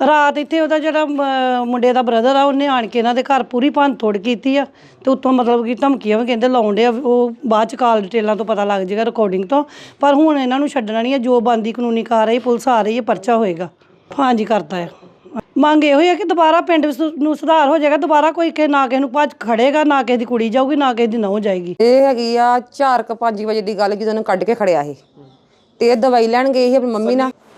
ਰਾਤ ਇੱਥੇ ਉਹਦਾ ਜਿਹੜਾ ਅਮ, ਮੁੰਡੇ ਦਾ ਬ੍ਰਦਰ ਆ ਉਹਨੇ ਆਣ ਕੇ ਇਹਨਾਂ ਦੇ ਘਰ ਪੂਰੀ ਭੰਨ ਤੋੜ ਕੀਤੀ ਆ ਤੇ ਉੱਤੋਂ ਮਤਲਬ ਕਿ ਧਮਕੀਆਂ ਵੀ ਕਹਿੰਦੇ ਲਾਉਣ ਆ ਉਹ ਬਾਅਦ ਚ ਕਾਲ ਡਿਟੇਲਾਂ ਤੋਂ ਪਤਾ ਲੱਗ ਜਾਏਗਾ ਰਿਕਾਰਡਿੰਗ ਤੋਂ ਪਰ ਹੁਣ ਇਹਨਾਂ ਨੂੰ ਛੱਡਣਾ ਨਹੀਂ ਹੈ ਜੋ ਬੰਦੀ ਕਾਨੂੰਨੀ ਕਾਰਵਾਈ ਪੁਲਿਸ ਆ ਰਹੀ ਹੈ ਪਰਚਾ ਹੋਏਗਾ। ਹਾਂਜੀ ਕਰਤਾ ਹੈ ਮੰਗ ਇਹੋ ਹੀ ਹੈ ਕਿ ਦੁਬਾਰਾ ਪਿੰਡ ਵਿੱਚ ਨੂੰ ਸੁਧਾਰ ਹੋ ਜਾਏਗਾ ਦੁਬਾਰਾ ਕੋਈ ਕਿ ਨਾ ਕਿਸੇ ਨੂੰ ਭੱਜ ਖੜੇਗਾ ਨਾ ਕਿਸੇ ਦੀ ਕੁੜੀ ਜਾਊਗੀ ਨਾ ਕਿਸੇ ਦੀ ਨਹੁੰ ਜਾਏਗੀ। ਇਹ ਹੈਗੀ ਆ 4:00 ਵਜੇ ਦੀ ਗੱਲ ਜਦੋਂ ਉਹਨੂੰ ਕੱਢ ਕੇ ਖੜਿਆ ਸੀ ਤੇ ਇਹ ਦਵਾਈ ਲੈਣ ਗਏ ਸੀ ਆਪਣੀ ਮੰਮੀ ਨਾਲ?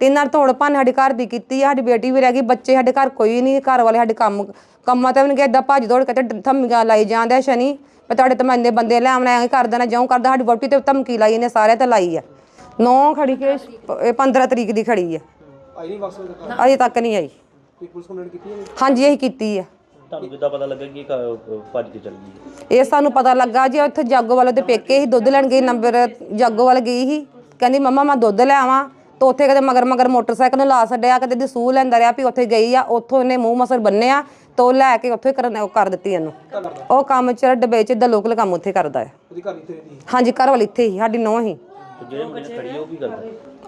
ਤੇ ਨਾਲ ਤੋੜ ਭੰਨ ਸਾਡੇ ਘਰ ਦੀ ਕੀਤੀ ਆ ਸਾਡੀ ਬੇਟੀ ਵੀ ਰਹਿ ਗਈ ਬੱਚੇ ਸਾਡੇ ਘਰ ਕੋਈ ਨਹੀਂ ਘਰ ਵਾਲੇ ਸਾਡੇ ਕੰਮ ਕੰਮਾਂ ਤੇ ਵੀ ਨਹੀਂ ਗਏ ਏਦਾਂ ਭੱਜ ਦੌੜ ਕੇ ਤੇ ਧਮਕੀਆਂ ਲਾਈ ਜਾਂਦੇ ਆ ਸ਼ਨੀ ਮੈਂ ਤੁਹਾਡੇ ਤੇ ਮੈਂ ਇੰਨੇ ਬੰਦੇ ਲੈ ਆਉਣਾ ਐਂ ਕਰ ਦੇਣਾ ਜਿਉਂ ਕਰਦਾ ਸਾਡੀ ਵੋਟੀ ਤੇ ਧਮਕੀ ਲਾਈ ਇਹਨੇ ਸਾਰੇ ਤੇ ਲਾਈ ਆ। ਨੌ ਖੜੀ ਕੇ ਇਹ 15 ਤਰੀਕ ਦੀ ਖੜੀ ਆ। ਆਈ ਨਹੀਂ ਵਾਪਸ ਉਹਦੇ ਘਰ? ਅਜੇ ਤੱਕ ਨਹੀਂ ਆਈ। ਕੋਈ ਪੁਲਿਸ ਕੰਪਲੇਂਟ ਕੀਤੀ ਹੈ ਹਾਂਜੀ ਇਹੀ ਕੀਤੀ ਆ। ਤੁਹਾਨੂੰ ਕਿੱਦਾਂ ਪਤਾ ਲੱਗਾ ਕਿ ਕ- ਭੱਜ ਕੇ ਚੱਲ ਗਈ? ਇਹ ਸਾਨੂੰ ਪਤਾ ਲੱਗਾ ਜੀ ਉੱਥੇ ਜਾਗੋ ਵਾਲੇ ਦੇ ਪੇਕੇ ਹੀ ਦੁੱਧ ਲੈਣ ਗਈ ਨੰਬਰ ਜਾਗੋ ਵਾਲੇ ਗਈ ਸੀ ਕਹਿੰਦੀ ਮੰਮਾ ਮੈਂ ਦੁੱਧ ਲੈ ਆਵਾਂ। ਤਾਂ ਉੱਥੇ ਕਦੇ ਮਗਰ ਮਗਰ ਮੋਟਰਸਾਈਕਲ ਨੂੰ ਲਾ ਛੱਡਿਆ ਕਦੇ ਦੀ ਸੂਹ ਲੈਂਦਾ ਰਿਹਾ ਵੀ ਉੱਥੇ ਗਈ ਆ ਉੱਥੋਂ ਇਹਨੇ ਮੂੰਹ ਮਸਰ ਬੰਨਿਆ ਤਾਂ ਉਹ ਲੈ ਕੇ ਉੱਥੇ ਕਰਨ ਉਹ ਕਰ ਦਿੱਤੀ ਇਹਨੂੰ। ਉਹ ਕੰਮ ਚ ਡੱਬੇ ਚ ਦਾ ਲੋਕਲ ਕੰਮ ਉੱਥੇ ਕਰਦਾ ਹੈ। ਉਹਦੀ ਘਰ ਇੱਥੇ ਰਹਿੰਦੀ ਹਾਂਜੀ ਘਰ ਵਾਲੀ ਇੱਥੇ ਹੀ ਸਾਡੀ ਨੌਂ ਹੀ। ਤੇ ਜਿਹੜੇ ਮੁੰਡੇ ਨੇ ਖੜੀ ਆ ਉਹ ਕੀ ਕਰਦਾ?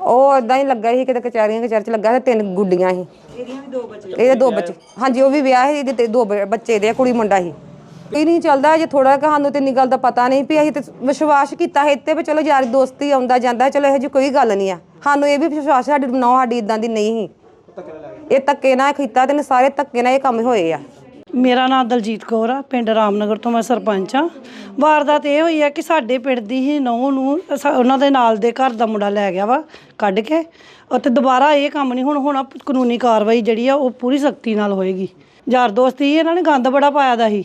ਉਹ ਇਦਾਂ ਹੀ ਲੱਗਾ ਸੀ ਕਿਤੇ ਕਚਹਿਰੀਆਂ ਕਚਹਿਰ ਚ ਲੱਗਾ ਸੀ ਤਿੰਨ ਗੁੱਡੀਆਂ ਸੀ। ਇਹਦੇ ਦੋ ਬੱਚੇ ਹਾਂਜੀ ਉਹ ਵੀ ਵਿਆਹ ਸੀ ਇਹਦੇ ਤੇ ਦੋ ਬ- ਬੱਚੇ ਦੇ ਆ, ਕੁੜੀ ਮੁੰਡਾ ਸੀ। ਇਹ ਨਹੀਂ ਚੱਲਦਾ, ਜੇ ਥੋੜਾ ਕਿ ਸਾਨੂੰ ਤੇ ਇੰਨੀ ਗੱਲ ਦਾ ਪਤਾ ਨਹੀਂ ਵੀ ਅਸੀਂ ਤੇ ਵਿਸ਼ਵਾਸ ਕੀਤਾ ਹੈ ਇੱਥੇ ਵੀ ਚਲੋ ਯਾਰ ਦੋਸਤੀ ਆਉਂਦਾ ਜਾਂਦਾ, ਚਲੋ ਇਹੋ ਜਿਹੀ ਕੋਈ ਗੱਲ ਨਹੀਂ ਆ। ਸਾਨੂੰ ਇਹ ਵੀ ਵਿਸ਼ਵਾਸ ਸਾਡੀ ਨੌ ਸਾਡੀ ਇਦਾਂ ਦੀ ਨਹੀਂ ਸੀ। ਇਹ ਧੱਕੇ ਨਾਲ ਕੀਤਾ ਤੇ ਸਾਰੇ ਧੱਕੇ ਨਾਲ ਇਹ ਕੰਮ ਹੋਏ ਆ। ਮੇਰਾ ਨਾਮ ਦਲਜੀਤ ਕੌਰ ਆ, ਪਿੰਡ ਰਾਮਨਗਰ ਤੋਂ ਮੈਂ ਸਰਪੰਚ ਆ। ਵਾਰਦਾਤ ਇਹ ਹੋਈ ਆ ਕਿ ਸਾਡੇ ਪਿੰਡ ਦੀ ਹੀ ਨੌਂ ਨੂੰ ਅਸਾ- ਉਹਨਾਂ ਦੇ ਨਾਲ ਦੇ ਘਰ ਦਾ ਮੁੰਡਾ ਲੈ ਗਿਆ ਵਾ, ਕੱਢ ਕੇ। ਅਤੇ ਦੁਬਾਰਾ ਇਹ ਕੰਮ ਨਹੀਂ, ਹੁਣ, ਹੋਣਾ ਕਾਨੂੰਨੀ ਕਾਰਵਾਈ ਜਿਹੜੀ ਆ, ਉਹ ਪੂਰੀ ਸਖਤੀ ਨਾਲ ਹੋਏਗੀ। ਯਾਰ ਦੋਸਤੀ ਹੀ ਇਹਨਾਂ ਨੇ ਗੰਦ ਬੜਾ ਪਾਇਆ ਦਾ ਸੀ।